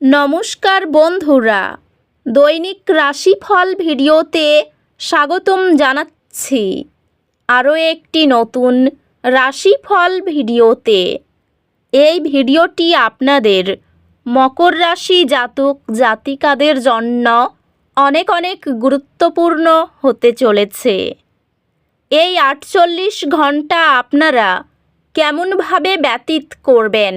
নমস্কার বন্ধুরা। দৈনিক রাশিফল ভিডিওতে স্বাগতম জানাচ্ছি। আরও একটি নতুন রাশিফল ভিডিওতে। এই ভিডিওটি আপনাদের মকর রাশি জাতক জাতিকাদের জন্য অনেক অনেক গুরুত্বপূর্ণ হতে চলেছে। এই আটচল্লিশ ঘণ্টা আপনারা কেমনভাবে ব্যতীত করবেন?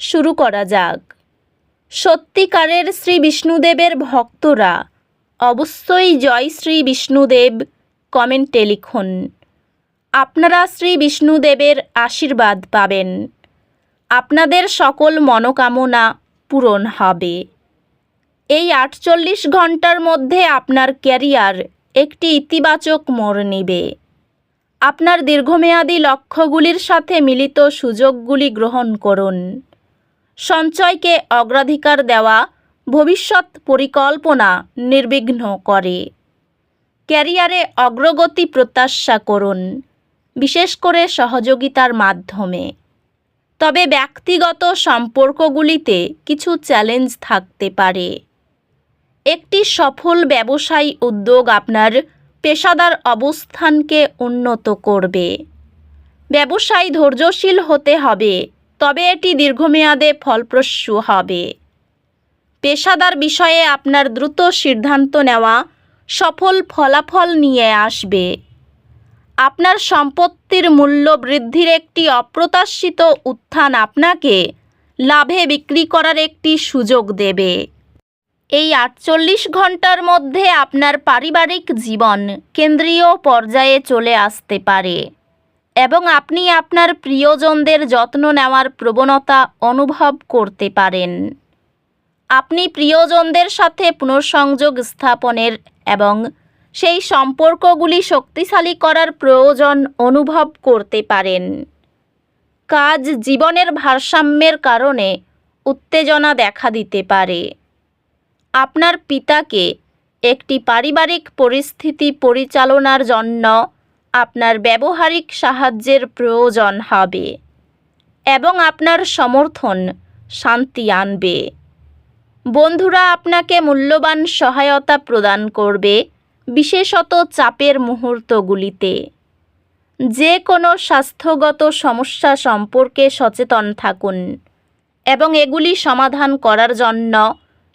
শুরু করা যাক। সত্যিকারের শ্রী বিষ্ণুদেবের ভক্তরা, অবশ্যই জয় শ্রী বিষ্ণুদেব, কমেন্টে লিখুন। আপনারা শ্রী বিষ্ণুদেবের আশীর্বাদ পাবেন। আপনাদের সকল মনোকামনা পূরণ হবে। এই আটচল্লিশ ঘণ্টার মধ্যে আপনার ক্যারিয়ার একটি ইতিবাচক মোড় নেবে। আপনার দীর্ঘমেয়াদী লক্ষ্যগুলির সাথে মিলিত সুযোগগুলি গ্রহণ করুন। সঞ্চয়কে অগ্রাধিকার দেওয়া ভবিষ্যৎ পরিকল্পনা নির্বিঘ্ন করে। ক্যারিয়ারে অগ্রগতি প্রত্যাশা করুন, বিশেষ করে সহযোগিতার মাধ্যমে। তবে ব্যক্তিগত সম্পর্কগুলিতে কিছু চ্যালেঞ্জ থাকতে পারে। একটি সফল ব্যবসায়ী উদ্যোগ আপনার পেশাদার অবস্থানকে উন্নত করবে। ব্যবসায় ধৈর্যশীল হতে হবে তবে এটি দীর্ঘমেয়াদে ফলপ্রসূ হবে। পেশাদার বিষয়ে আপনার দ্রুত সিদ্ধান্ত নেওয়া সফল ফলাফল নিয়ে আসবে। আপনার সম্পত্তির মূল্য বৃদ্ধির একটি অপ্রত্যাশিত উত্থান আপনাকে লাভে বিক্রি করার একটি সুযোগ দেবে। এই আটচল্লিশ ঘণ্টার মধ্যে আপনার পারিবারিক জীবন কেন্দ্রীয় পর্যায়ে চলে আসতে পারে। এবং আপনি আপনার প্রিয়জনদের যত্ন নেওয়ার প্রবণতা অনুভব করতে পারেন। আপনি প্রিয়জনদের সাথে পুনঃসংযোগ স্থাপনের এবং সেই সম্পর্কগুলি শক্তিশালী করার প্রয়োজন অনুভব করতে পারেন। কাজ জীবনের ভারসাম্যের কারণে উত্তেজনা দেখা দিতে পারে। আপনার পিতাকে একটি পারিবারিক পরিস্থিতি পরিচালনার জন্য আপনার ব্যবহারিক সাহায্যের প্রয়োজন হবে এবং আপনার সমর্থন শান্তি আনবে। বন্ধুরা, আপনাকে মূল্যবান সহায়তা প্রদান করবে বিশেষত চাপের মুহূর্তগুলিতে। যে কোনো স্বাস্থ্যগত সমস্যা সম্পর্কে সচেতন থাকুন এবং এগুলি সমাধান করার জন্য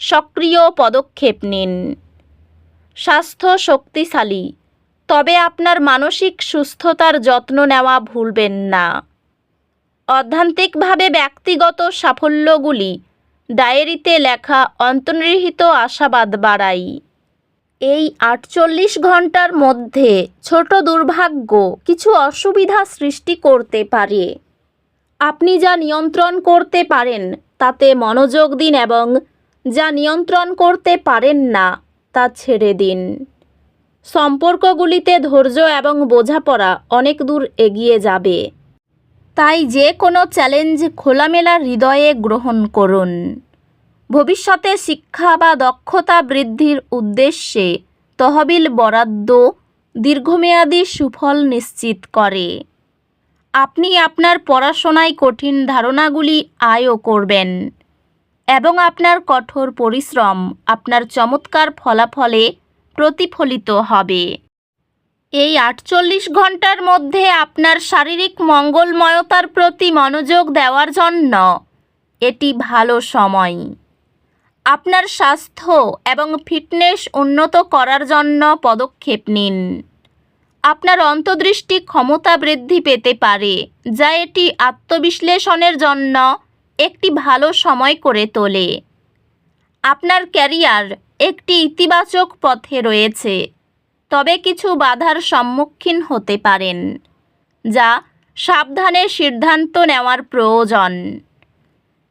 সক্রিয় পদক্ষেপ নিন। স্বাস্থ্য শক্তিশালী তবে আপনার মানসিক সুস্থতার যত্ন নেওয়া ভুলবেন না। অধ্যান্তিকভাবে ব্যক্তিগত সাফল্যগুলি ডায়েরিতে লেখা অন্তর্নিহিত আশাবাদ বাড়াই। এই আটচল্লিশ ঘণ্টার মধ্যে ছোট দুর্ভাগ্য কিছু অসুবিধা সৃষ্টি করতে পারে। আপনি যা নিয়ন্ত্রণ করতে পারেন তাতে মনোযোগ দিন এবং যা নিয়ন্ত্রণ করতে পারেন না তা ছেড়ে দিন। সম্পর্কগুলিতে ধৈর্য এবং বোঝাপড়া অনেক দূর এগিয়ে যাবে। তাই যে কোনো চ্যালেঞ্জ খোলামেলা হৃদয়ে গ্রহণ করুন। ভবিষ্যতে শিক্ষা বা দক্ষতা বৃদ্ধির উদ্দেশ্যে তহবিল বরাদ্দ দীর্ঘমেয়াদী সুফল নিশ্চিত করে। আপনি আপনার পড়াশোনায় কঠিন ধারণাগুলি আয়ও করবেন এবং আপনার কঠোর পরিশ্রম, আপনার চমৎকার ফলাফলে প্রতিফলিত হবে। এই আটচল্লিশ ঘণ্টার মধ্যে আপনার শারীরিক মঙ্গলময়তার প্রতি মনোযোগ দেওয়ার জন্য এটি ভালো সময়। আপনার স্বাস্থ্য এবং ফিটনেস উন্নত করার জন্য পদক্ষেপ নিন। আপনার অন্তর্দৃষ্টি ক্ষমতা বৃদ্ধি পেতে পারে, যা এটি আত্মবিশ্লেষণের জন্য একটি ভালো সময় করে তোলে। আপনার ক্যারিয়ার একটি ইতিবাচক পথে রয়েছে। তবে কিছু বাধার সম্মুখীন হতে পারেন, যা সাবধানে সিদ্ধান্ত নেওয়ার প্রয়োজন।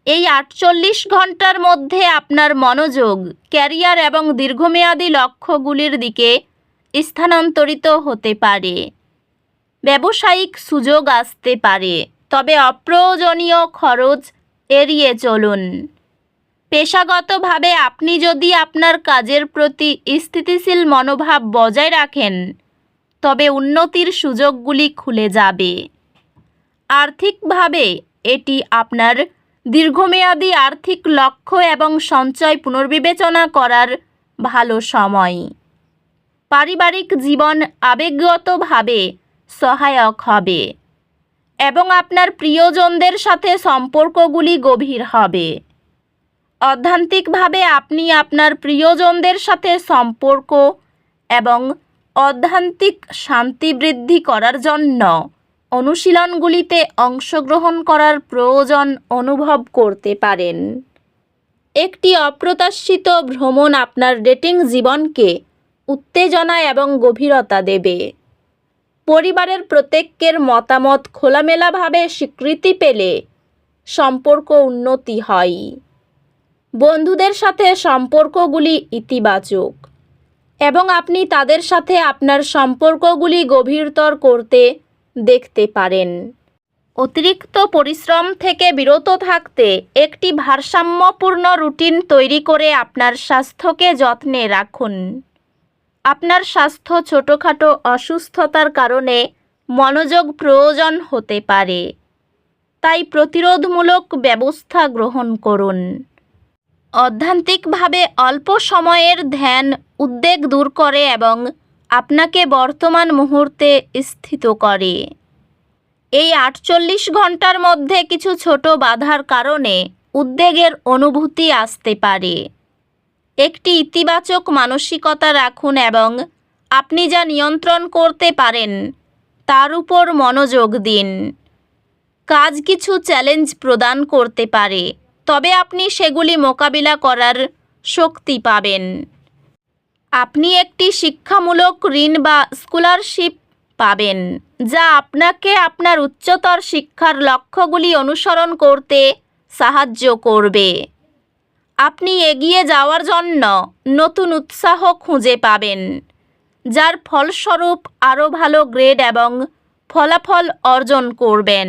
এই আটচল্লিশ ঘণ্টার মধ্যে আপনার মনোযোগ, ক্যারিয়ার এবং দীর্ঘমেয়াদী লক্ষ্যগুলির দিকে স্থানান্তরিত হতে পারে। ব্যবসায়িক সুযোগ আসতে পারে, তবে অপ্রয়োজনীয় খরচ এড়িয়ে চলুন। পেশাগতভাবে আপনি যদি আপনার কাজের প্রতি স্থিতিশীল মনোভাব বজায় রাখেন, তবে উন্নতির সুযোগগুলি খুলে যাবে। আর্থিকভাবে এটি আপনার দীর্ঘমেয়াদী আর্থিক লক্ষ্য এবং সঞ্চয় পুনর্বিবেচনা করার ভালো সময়। পারিবারিক জীবন আবেগগতভাবে সহায়ক হবে এবং আপনার প্রিয়জনদের সাথে সম্পর্কগুলি গভীর হবে। অধ্যান্তিকভাবে আপনি আপনার প্রিয়জনদের সাথে সম্পর্ক এবং অধ্যান্তিক শান্তি বৃদ্ধি করার জন্য অনুশীলনগুলিতে অংশগ্রহণ করার প্রয়োজন অনুভব করতে পারেন। একটি অপ্রত্যাশিত ভ্রমণ আপনার ডেটিং জীবনকে উত্তেজনা এবং গভীরতা দেবে। পরিবারের প্রত্যেকের মতামত খোলামেলাভাবে স্বীকৃতি পেলে সম্পর্ক উন্নতি হয়। বন্ধুদের সাথে সম্পর্কগুলি ইতিবাচক এবং আপনি তাদের সাথে আপনার সম্পর্কগুলি গভীরতর করতে দেখতে পারেন। অতিরিক্ত পরিশ্রম থেকে বিরত থাকতে একটি ভারসাম্যপূর্ণ রুটিন তৈরি করে আপনার স্বাস্থ্যকে যত্নে রাখুন। আপনার স্বাস্থ্য ছোটোখাটো অসুস্থতার কারণে মনোযোগ প্রয়োজন হতে পারে। তাই প্রতিরোধমূলক ব্যবস্থা গ্রহণ করুন। অধ্যান্তিকভাবে অল্প সময়ের ধ্যান উদ্বেগ দূর করে এবং আপনাকে বর্তমান মুহূর্তে স্থিত করে। এই আটচল্লিশ ঘণ্টার মধ্যে কিছু ছোট বাধার কারণে উদ্বেগের অনুভূতি আসতে পারে। একটি ইতিবাচক মানসিকতা রাখুন এবং আপনি যা নিয়ন্ত্রণ করতে পারেন, তার উপর মনোযোগ দিন। কাজ কিছু চ্যালেঞ্জ প্রদান করতে পারে। তবে আপনি সেগুলি মোকাবিলা করার শক্তি পাবেন। আপনি একটি শিক্ষামূলক ঋণ বা স্কলারশিপ পাবেন, যা আপনাকে আপনার উচ্চতর শিক্ষার লক্ষ্যগুলি অনুসরণ করতে সাহায্য করবে। আপনি এগিয়ে যাওয়ার জন্য নতুন উৎসাহ খুঁজে পাবেন, যার ফলস্বরূপ আরও ভালো গ্রেড এবং ফলাফল অর্জন করবেন।